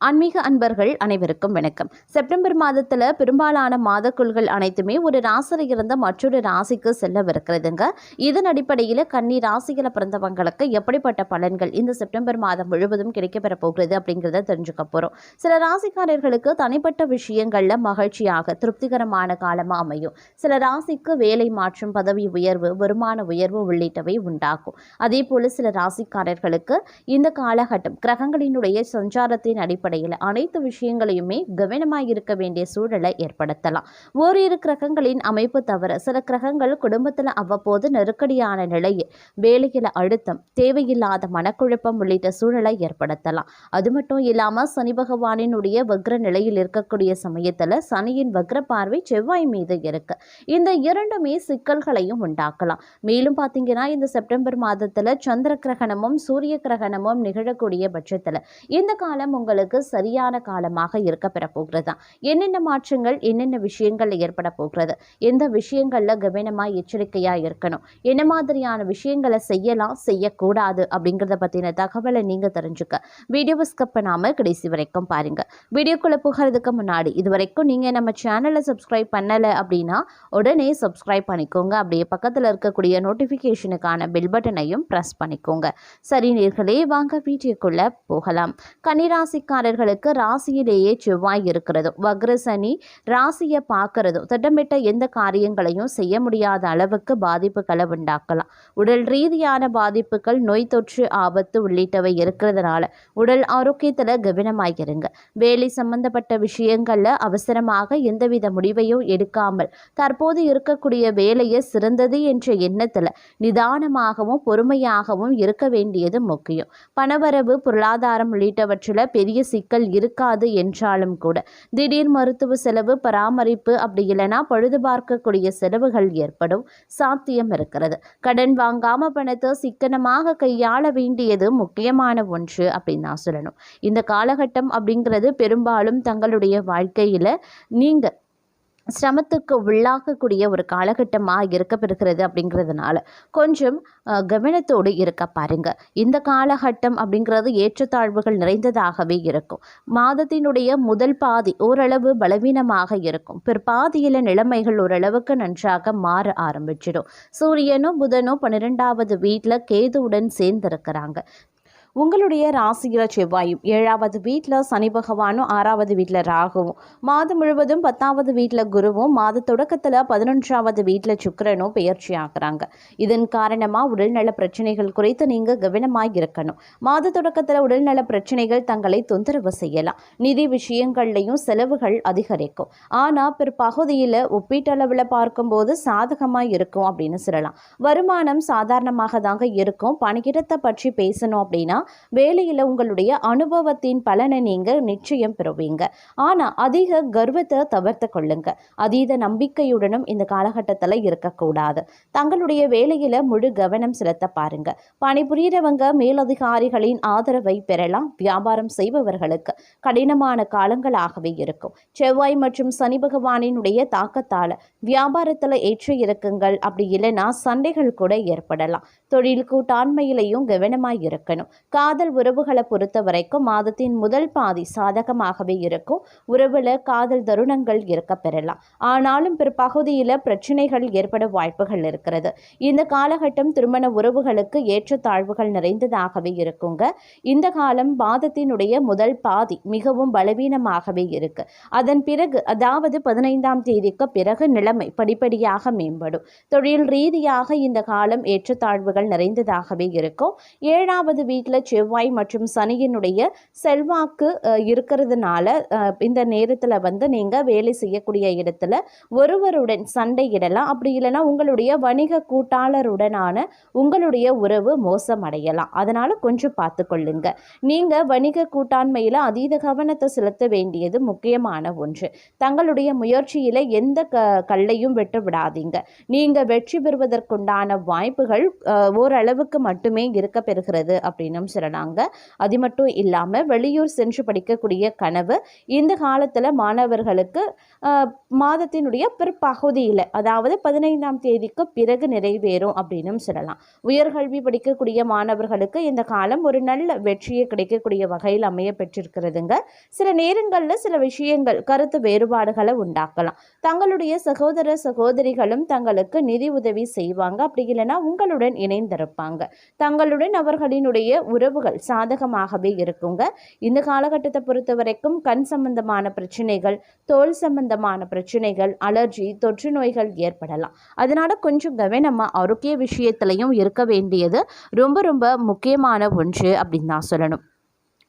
ஆன்மீக அன்பர்கள் அனைவருக்கும் வணக்கம். செப்டம்பர் மாதத்தில் பெரும்பாலான மாதக்குள்கள் அனைத்துமே ஒரு ராசியில் இருந்த மற்றொரு ராசிக்கு செல்லவிருக்கிறதுங்க. இதன் அடிப்படையில் கன்னி ராசியில் பிறந்தவங்களுக்கு எப்படிப்பட்ட பலன்கள் இந்த செப்டம்பர் மாதம் முழுவதும் கிடைக்கப்பெற போகிறது அப்படிங்கிறத தெரிஞ்சுக்க போகிறோம் சில ராசிக்காரர்களுக்கு தனிப்பட்ட விஷயங்களில் மகிழ்ச்சியாக திருப்திகரமான காலமாக அமையும். சில ராசிக்கு வேலை மாற்றம் பதவி உயர்வு வருமான உயர்வு உள்ளிட்டவை உண்டாகும். அதே போல் சில ராசிக்காரர்களுக்கு இந்த காலகட்டம் கிரகங்களினுடைய சஞ்சாரத்தின் அடிப்படையில் அனைத்து விஷயங்களையுமே கவனமாக இருக்க வேண்டிய சூழலை ஏற்படுத்தலாம். ஓரிரு கிரகங்களின் அமைப்பு தவிர சில கிரகங்கள் குடும்பத்தில் அவ்வப்போது நெருக்கடியான நிலையில் வேலையில் அழுத்தம் தேவையில்லாத மனக்குழப்பம் உள்ளிட்ட சூழலை ஏற்படுத்தலாம். அது மட்டும் இல்லாமல் சனி பகவானினுடைய வக்ர நிலையில் இருக்கக்கூடிய சமயத்தில் சனியின் வக்ர பார்வை செவ்வாய் மீது இருக்கு. இந்த இரண்டுமே சிக்கல்களையும் உண்டாக்கலாம். மேலும் பார்த்தீங்கன்னா இந்த செப்டம்பர் மாதத்தில் சந்திர கிரகணமும் சூரிய கிரகணமும் நிகழக்கூடிய பட்சத்தில் இந்த காலம் உங்களுக்கு சரியான காலமாக இருக்க பெற போகிறது என்னென்ன மாற்றங்கள் என்னென்ன விஷயங்கள் ஏற்பட போகிறது எந்த விஷயங்களில் கவனமாக எச்சரிக்கையாக இருக்கணும் என்ன மாதிரியான விஷயங்களை செய்யலாம் செய்யக்கூடாது அப்படிங்கிறத பற்றின தகவலை நீங்கள் தெரிஞ்சுக்க. வீடியோவை ஸ்கிப் பண்ணாமல் கடைசி வரைக்கும் பாருங்கள் வீடியோக்குள்ளே போகிறதுக்கு முன்னாடி இது வரைக்கும் நீங்கள் நம்ம சேனலை சப்ஸ்கிரைப் பண்ணலை அப்படின்னா உடனே சப்ஸ்கிரைப் பண்ணிக்கோங்க. அப்படியே பக்கத்தில் இருக்கக்கூடிய நோட்டிஃபிகேஷனுக்கான பெல் பட்டனையும் ப்ரெஸ் பண்ணிக்கோங்க. சரி நேர்களே வாங்க வீடியோக்குள்ளே போகலாம். ராசிக்காரர்களுக்கு ராசியிலேயே செவ்வாய் இருக்கிறது. வக்ரசனி ராசியை பார்க்கறதும் திட்டமிட்ட எந்த காரியங்களையும் செய்ய முடியாத அளவுக்கு பாதிப்புகளை உண்டாக்கலாம். உடல் ரீதியான பாதிப்புகள் நோய் தொற்று ஆபத்து உள்ளிட்டவை இருக்கிறதுனால உடல் ஆரோக்கியத்தில் கவனமாகிருங்க வேலை சம்பந்தப்பட்ட விஷயங்களில் அவசரமாக எந்தவித முடிவையும் எடுக்காமல் தற்போது இருக்கக்கூடிய வேலையை சிறந்தது என்ற எண்ணத்தில் நிதானமாகவும் பொறுமையாகவும் இருக்க வேண்டியது முக்கியம். பணவரவு பொருளாதாரம் உள்ளிட்டவற்றில் பெரிய சிக்கல் இருக்காது என்றாலும் கூட. திடீர் மருத்துவ செலவு பராமரிப்பு அப்படி இல்லைன்னா பழுது பார்க்கக்கூடிய செலவுகள் ஏற்படும் சாத்தியம் இருக்கிறது. கடன் வாங்காம பணத்தை சிக்கனமாக கையாள வேண்டியது முக்கியமான ஒன்று அப்படின்னு நான் சொல்லணும். இந்த காலகட்டம் அப்படிங்கிறது பெரும்பாலும் தங்களுடைய வாழ்க்கையில் நீங்கள் சிரமத்துக்கு உள்ளாகக்கூடிய ஒரு காலகட்டமாக இருக்கப்பெறுகிறது அப்படிங்கிறதுனால கொஞ்சம் கவனத்தோடு இருக்க பாருங்க. இந்த காலகட்டம் அப்படிங்கிறது ஏற்றத்தாழ்வுகள் நிறைந்ததாகவே இருக்கும். மாதத்தினுடைய முதல் பாதி ஓரளவு பலவீனமாக இருக்கும். பிற்பாதியில் நிலைமைகள் ஓரளவுக்கு நன்றாக மாற ஆரம்பிச்சிடும். சூரியனும் புதனும் பன்னிரெண்டாவது வீட்டில் கேதுவுடன் சேர்ந்திருக்கிறாங்க. உங்களுடைய ராசியில் செவ்வாயும் ஏழாவது வீட்டில் சனி பகவானும் ஆறாவது வீட்டில் ராகுவும் மாதம் முழுவதும் பத்தாவது வீட்டில் குருவும் மாத தொடக்கத்தில் பதினொன்றாவது வீட்டில் சுக்கரனும் பெயர்ச்சி ஆகிறாங்க. இதன் காரணமாக உடல்நல பிரச்சனைகள் குறித்து நீங்கள் கவனமாக இருக்கணும். மாத தொடக்கத்தில் உடல்நல பிரச்சனைகள் தங்களை தொந்தரவு செய்யலாம். நிதி விஷயங்கள்லையும் செலவுகள் அதிகரிக்கும். ஆனால் பிற்பகுதியில் ஒப்பீட்டளவில் பார்க்கும்போது சாதகமாக இருக்கும் அப்படின்னு சொல்லலாம். வருமானம் சாதாரணமாக தாங்க இருக்கும் பணியிடத்தை பற்றி பேசணும் அப்படின்னா வேலையில் உங்களுடைய அனுபவத்தின் பலனை நீங்கள் நிச்சயம் பெறுவீங்க. ஆனால் அதிக கர்வத்தை தவிர்த்து கொள்ளுங்க. அதீத நம்பிக்கையுடனும் இந்த காலகட்டத்தில் இருக்கக்கூடாது. தங்களுடைய வேலையில் முழு கவனம் செலுத்த பாருங்க. பணிபுரியறவங்க மேலதிகாரிகளின் ஆதரவை பெறலாம். வியாபாரம் செய்பவர்களுக்கு கடினமான காலங்களாகவே இருக்கும். செவ்வாய் மற்றும் சனி பகவானினுடைய தாக்கத்தால் வியாபாரத்தில் ஏற்ற இறக்குங்கள் அப்படி இல்லைன்னா சண்டைகள் கூட ஏற்படலாம். தொழில் கூட்டாண்மையிலையும் கவனமாக இருக்கணும். காதல் உறவுகளை பொறுத்த வரைக்கும் மாதத்தின் முதல் பாதி சாதகமாகவே இருக்கும். உறவில் காதல் தருணங்கள் இருக்க பெறலாம். ஆனாலும் பிற்பகுதியில் பிரச்சனைகள் ஏற்பட வாய்ப்புகள் இருக்கிறது. இந்த காலகட்டம் திருமண உறவுகளுக்கு ஏற்றத்தாழ்வுகள் நிறைந்ததாகவே இருக்குங்க. இந்த காலம் மாதத்தினுடைய முதல் பாதி மிகவும் பலவீனமாகவே இருக்கு. அதன் பிறகு அதாவது பதினைந்தாம் தேதிக்கு பிறகு நிலைமை படிப்படியாக மேம்படும். தொழில் ரீதியாக இந்த காலம் ஏற்றத்தாழ்வுகள் நிறைந்ததாகவே இருக்கும். ஏழாவது வீட்டில் செவ்வாய் மற்றும் சனியினுடைய செல்வாக்கு இருக்கிறதுனால இந்த நேரத்தில் வந்து நீங்கள் வேலை செய்யக்கூடிய இடத்துல ஒருவருடன் சண்டையிடலாம். அப்படி இல்லைன்னா உங்களுடைய வணிக கூட்டாளருடனான உங்களுடைய உறவு மோசமடையலாம். அதனால் கொஞ்சம் பார்த்து கொள்ளுங்க நீங்கள் வணிக கூட்டாண்மையில் அதீத கவனத்தை செலுத்த வேண்டியது முக்கியமான ஒன்று. தங்களுடைய முயற்சியில் எந்த க கல்லையும் விட்டு விடாதீங்க. நீங்கள் வெற்றி பெறுவதற்குண்டான வாய்ப்புகள் ஓரளவுக்கு மட்டுமே இருக்க பெறுகிறது அப்படின்னும் அப்படின்னும் சொல்லலாங்க அது மட்டும் இல்லாமல் வெளியூர் சென்று படிக்கக்கூடிய கனவு இந்த காலத்தில் மாணவர்களுக்கு ஆஹ், மாதத்தினுடைய பிற்பகுதியில் அதாவது பதினைந்தாம் தேதிக்கு பிறகு நிறைவேறும் அப்படின்னும் சொல்லலாம். உயர்கல்வி படிக்கக்கூடிய மாணவர்களுக்கு இந்த காலம் ஒரு நல்ல வெற்றியை கிடைக்கக்கூடிய வகையில் அமைய பெற்றிருக்கிறதுங்க. சில நேரங்களில் சில விஷயங்கள் கருத்து வேறுபாடுகளை உண்டாக்கலாம். தங்களுடைய சகோதர சகோதரிகளும் தங்களுக்கு நிதி உதவி செய்வாங்க. அப்படி இல்லைன்னா உங்களுடன் இணைந்திருப்பாங்க. தங்களுடன் அவர்களினுடைய உறவுகள் சாதகமாகவே இருக்குங்க. இந்த காலகட்டத்தை பொறுத்த வரைக்கும் கண் சம்பந்தமான பிரச்சனைகள் தோல் சம்பந்தமான பிரச்சனைகள் அலர்ஜி தொற்று நோய்கள் ஏற்படலாம். அதனால் கொஞ்சம் கவனமாக ஆரோக்கிய விஷயத்துலையும் இருக்க வேண்டியது ரொம்ப ரொம்ப முக்கியமான ஒன்று அப்படின்னு தான் சொல்லணும்.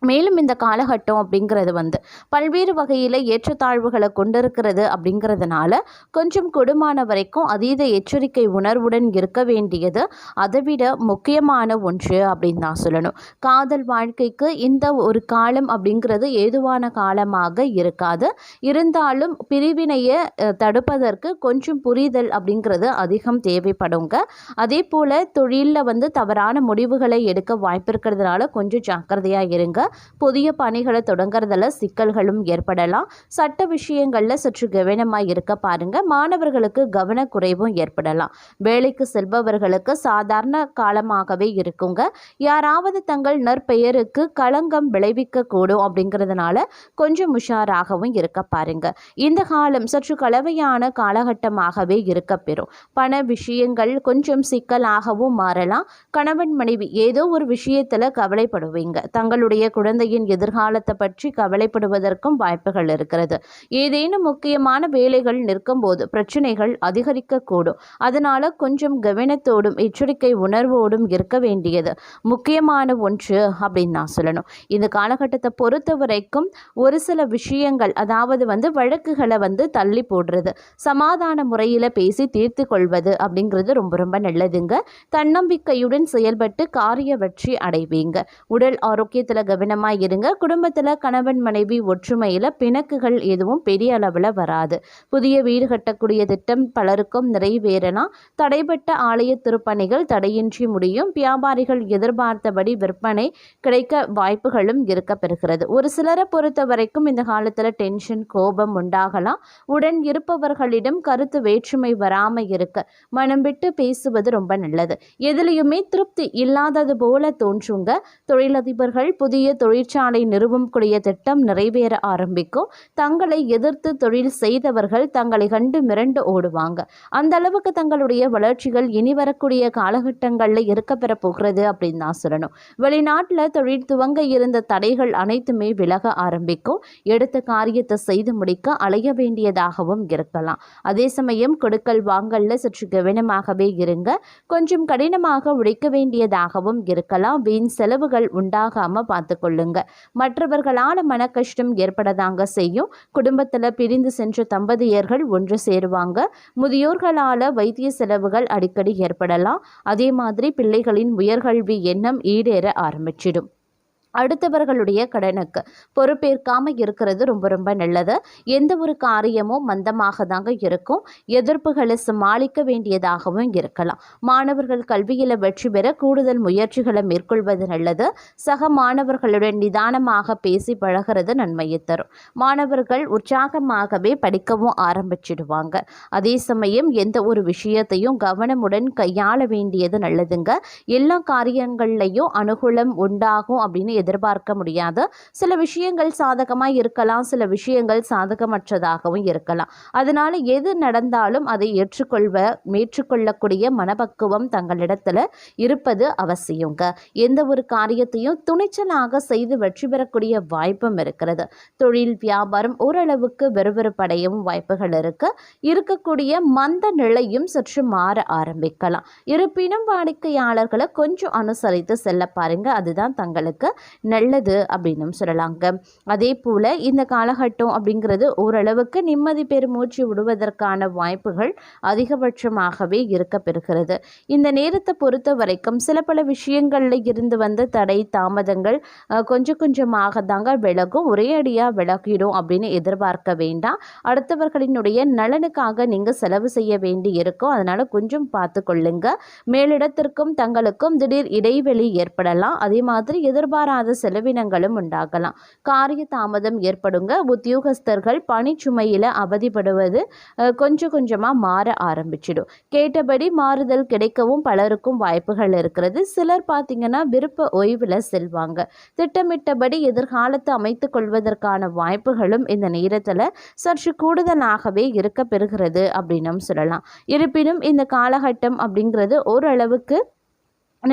மேலும் இந்த காலகட்டம் அப்படிங்கிறது வந்து பல்வேறு வகையில் ஏற்றத்தாழ்வுகளை கொண்டிருக்கிறது அப்படிங்கிறதுனால கொஞ்சம் கொடுமான வரைக்கும் அதீத எச்சரிக்கை உணர்வுடன் இருக்க வேண்டியது அதைவிட முக்கியமான ஒன்று அப்படின்னு தான் சொல்லணும். காதல் வாழ்க்கைக்கு இந்த ஒரு காலம் அப்படிங்கிறது ஏதுவான காலமாக இருக்காது. இருந்தாலும் பிரிவினையை தடுப்பதற்கு கொஞ்சம் புரிதல் அப்படிங்கிறது அதிகம் தேவைப்படுங்க. அதே போல் தொழிலில் வந்து தவறான முடிவுகளை எடுக்க வாய்ப்பு இருக்கிறதுனால கொஞ்சம் ஜாக்கிரதையாக இருங்க. புதிய பணிகளை தொடங்குறதுல சிக்கல்களும் ஏற்படலாம். சட்ட விஷயங்களில் சற்று கவனமாக இருக்க பாருங்க. மாணவர்களுக்கு கவனக்குறைவும் ஏற்படலாம். வேலைக்கு செல்பவர்களுக்கு சாதாரண காலமாகவே இருக்குங்க. யாராவது தங்கள் நற்பெயருக்கு களங்கம் விளைவிக்கக்கூடும் அப்படிங்கிறதுனால கொஞ்சம் உஷாராகவும் இருக்க பாருங்க. இந்த காலம் சற்று கலவையான காலகட்டமாகவே இருக்க பெறும். பண விஷயங்கள் கொஞ்சம் சிக்கலாகவும் மாறலாம். கணவன் மனைவி ஏதோ ஒரு விஷயத்தில் கவலைப்படுவீங்க. தங்களுடைய குழந்தையின் எதிர்காலத்தை பற்றி கவலைப்படுவதற்கும் வாய்ப்புகள் இருக்கிறது. ஏதேனும் முக்கியமான வேலைகள் நிற்கும்போது பிரச்சனைகள் அதிகரிக்கக்கூடும். அதனால கொஞ்சம் கவனத்தோடும் எச்சரிக்கை உணர்வோடும் இருக்க வேண்டியது முக்கியமான ஒன்று அப்படின்னு நான் சொல்லணும். இந்த காலகட்டத்தை பொறுத்த வரைக்கும் ஒரு சில விஷயங்கள் அதாவது வந்து வழக்குகளை வந்து தள்ளி போடுறது சமாதான முறையில் பேசி தீர்த்து கொள்வது அப்படிங்கிறது ரொம்ப ரொம்ப நல்லதுங்க. தன்னம்பிக்கையுடன் செயல்பட்டு காரிய வெற்றி அடைவீங்க. உடல் ஆரோக்கியத்தில் கவனம் கவனமாக இருங்க. குடும்பத்தில் கணவன் மனைவி ஒற்றுமையில் பிணக்குகள் எதுவும் பெரிய அளவில் வராது. புதிய வீடு கட்டக்கூடிய திட்டம் பலருக்கும் நிறைவேறலாம் தடைப்பட்ட ஆலய திருப்பணிகள் தடையின்றி முடியும். வியாபாரிகள் எதிர்பார்த்தபடி விற்பனை கிடைக்க வாய்ப்புகளும் இருக்க பெறுகிறது. ஒரு சிலரை பொறுத்த வரைக்கும் இந்த காலத்தில் டென்ஷன் கோபம் உண்டாகலாம். உடன் இருப்பவர்களிடம் கருத்து வேற்றுமை வராமல் இருக்க மனம் விட்டு பேசுவது ரொம்ப நல்லது. எதுலேயுமே திருப்தி இல்லாதது போல தோன்றுங்க. தொழிலதிபர்கள் புதிய தொழிற்சாலை நிறுவும் கூடிய திட்டம் நிறைவேற ஆரம்பிக்கும். தங்களை எதிர்த்து தொழில் செய்தவர்கள் தங்களை கண்டு மிரண்டு ஓடுவாங்க. அந்த அளவுக்கு தங்களுடைய வளர்ச்சிகள் இனி வரக்கூடிய காலகட்டங்களில் இருக்க பெற போகிறது அப்படின்னு தான் சொல்லணும். வெளிநாட்டில் தொழில் துவங்க இருந்த தடைகள் அனைத்துமே விலக ஆரம்பிக்கும். எடுத்த காரியத்தை செய்து முடிக்க அலைய வேண்டியதாகவும் இருக்கலாம். அதே சமயம் கொடுக்கல் வாங்கல்ல சற்று கவனமாகவே இருங்க. கொஞ்சம் கடினமாக உழைக்க வேண்டியதாகவும் இருக்கலாம். வீண் செலவுகள் உண்டாகாம கொள்ளுங்க. மற்றவர்களால் மன கஷ்டம் ஏற்படதாங்க செய்யும். குடும்பத்தில் பிரிந்து சென்ற தம்பதியர்கள் ஒன்று சேருவாங்க. முதியோர்களால் வைத்திய செலவுகள் அடிக்கடி ஏற்படலாம். அதே மாதிரி பிள்ளைகளின் உயர்கல்வி எண்ணம் ஈடேற ஆரம்பிச்சிடும். அடுத்தவர்களுடைய கடனுக்கு. பொறுப்பேற்காம இருக்கிறது ரொம்ப ரொம்ப நல்லது. எந்த ஒரு காரியமும் மந்தமாக தாங்க இருக்கும். எதிர்ப்புகளை சமாளிக்க வேண்டியதாகவும் இருக்கலாம். மாணவர்கள் கல்வியில் வெற்றி பெற கூடுதல் முயற்சிகளை மேற்கொள்வது நல்லது. சக மாணவர்களுடன் நிதானமாக பேசி பழகிறது நன்மையை தரும். மாணவர்கள் உற்சாகமாகவே படிக்கவும் ஆரம்பிச்சிடுவாங்க. அதே சமயம் எந்த ஒரு விஷயத்தையும் கவனமுடன் கையாள வேண்டியது நல்லதுங்க. எல்லா காரியங்கள்லையும் அனுகூலம் உண்டாகும் அப்படின்னு எதிர்பார்க்க முடியாது. சில விஷயங்கள் சாதகமாக இருக்கலாம் சில விஷயங்கள் சாதகமற்றதாகவும் இருக்கலாம். அதனால் எது நடந்தாலும் அதை ஏற்றுக்கொள்வ ஏற்றுக்கொள்ளக்கூடிய மனப்பக்குவம் தங்களிடத்தில் இருப்பது அவசியங்க. எந்த ஒரு காரியத்தையும் துணிச்சலாக செய்து வெற்றி பெறக்கூடிய வாய்ப்பும் இருக்கிறது. தொழில் வியாபாரம் ஓரளவுக்கு விறுவிறுப்படையும் வாய்ப்புகள் இருக்கு. இருக்கக்கூடிய மந்த நிலையும் சற்று மாற ஆரம்பிக்கலாம். இருப்பினும் வாடிக்கையாளர்களை கொஞ்சம் அனுசரித்து செல்ல பாருங்க. அதுதான் தங்களுக்கு நல்லது அப்படின்னும் சொல்லலாங்க. அதே போல் இந்த காலகட்டம் அப்படிங்கிறது ஓரளவுக்கு நிம்மதி பெருமூச்சு விடுவதற்கான வாய்ப்புகள் அதிகபட்சமாகவே இருக்க பெறுகிறது இந்த நேரத்தை பொறுத்த வரைக்கும் சில பல விஷயங்களில் இருந்து வந்த தடை தாமதங்கள் கொஞ்சம் கொஞ்சமாக தாங்க விலகும். ஒரே அடியாக விலகிடும் அப்படின்னு எதிர்பார்க்க வேண்டாம். அடுத்தவர்களினுடைய நலனுக்காக நீங்கள் செலவு செய்ய வேண்டி இருக்கும். அதனால் கொஞ்சம் பார்த்து கொள்ளுங்க மேலிடத்திற்கும் தங்களுக்கும் திடீர் இடைவெளி ஏற்படலாம். அதே மாதிரி எதிர்பாராத செலவினங்களும் உண்டாகலாம். காரிய தாமதம் ஏற்படுங்க. உத்தியோகஸ்தர்கள் பணிச்சுமையில் அவதிப்படுவது கொஞ்சம் கொஞ்சமாக மாற ஆரம்பிச்சிடும். கேட்டபடி மாறுதல் கிடைக்கவும் பலருக்கும் வாய்ப்புகள் இருக்கிறது. சிலர் பார்த்தீங்கன்னா விருப்ப ஓய்வில் செல்வாங்க. திட்டமிட்டபடி எதிர்காலத்தை அமைத்து கொள்வதற்கான வாய்ப்புகளும் இந்த நேரத்தில் சற்று கூடுதலாகவே இருக்க பெறுகிறது அப்படின்னும் சொல்லலாம். இருப்பினும் இந்த காலகட்டம் அப்படிங்கிறது ஓரளவுக்கு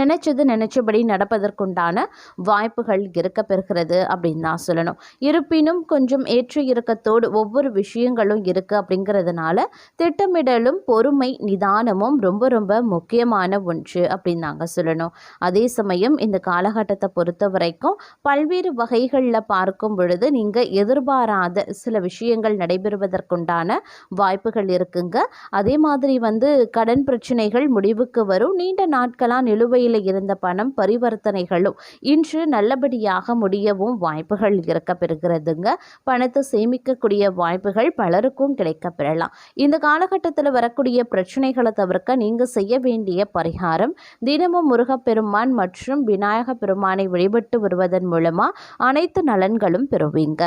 நினைச்சது நினைச்சபடி நடப்பதற்குண்டான வாய்ப்புகள் இருக்க பெறுகிறது அப்படின்னு தான் சொல்லணும். இருப்பினும் கொஞ்சம் ஏற்ற இறக்கத்தோடு ஒவ்வொரு விஷயங்களும் இருக்குது அப்படிங்கிறதுனால திட்டமிடலும் பொறுமை நிதானமும் ரொம்ப ரொம்ப முக்கியமான ஒன்று அப்படின்னு நாங்கள் சொல்லணும். அதே சமயம் இந்த காலகட்டத்தை பொறுத்த வரைக்கும் பல்வேறு வகைகளில் பார்க்கும் பொழுது நீங்கள் எதிர்பாராத சில விஷயங்கள் நடைபெறுவதற்குண்டான வாய்ப்புகள் இருக்குங்க. அதே மாதிரி வந்து கடன் பிரச்சனைகள் முடிவுக்கு வரும். நீண்ட நாட்களாக நிலுவை நிலுவையில் இருந்த பணம் பரிவர்த்தனைகளும் இன்று நல்லபடியாக முடியவும் வாய்ப்புகள் இருக்க பெறுகிறதுங்க பணத்தை சேமிக்கக்கூடிய வாய்ப்புகள் பலருக்கும் கிடைக்க பெறலாம் இந்த காலகட்டத்தில் வரக்கூடிய பிரச்சனைகளை தவிர்க்க நீங்கள் செய்ய வேண்டிய பரிகாரம் தினமும் முருகப்பெருமான் மற்றும் விநாயக பெருமானை வழிபட்டு வருவதன் மூலமாக அனைத்து நலன்களும் பெறுவீங்க.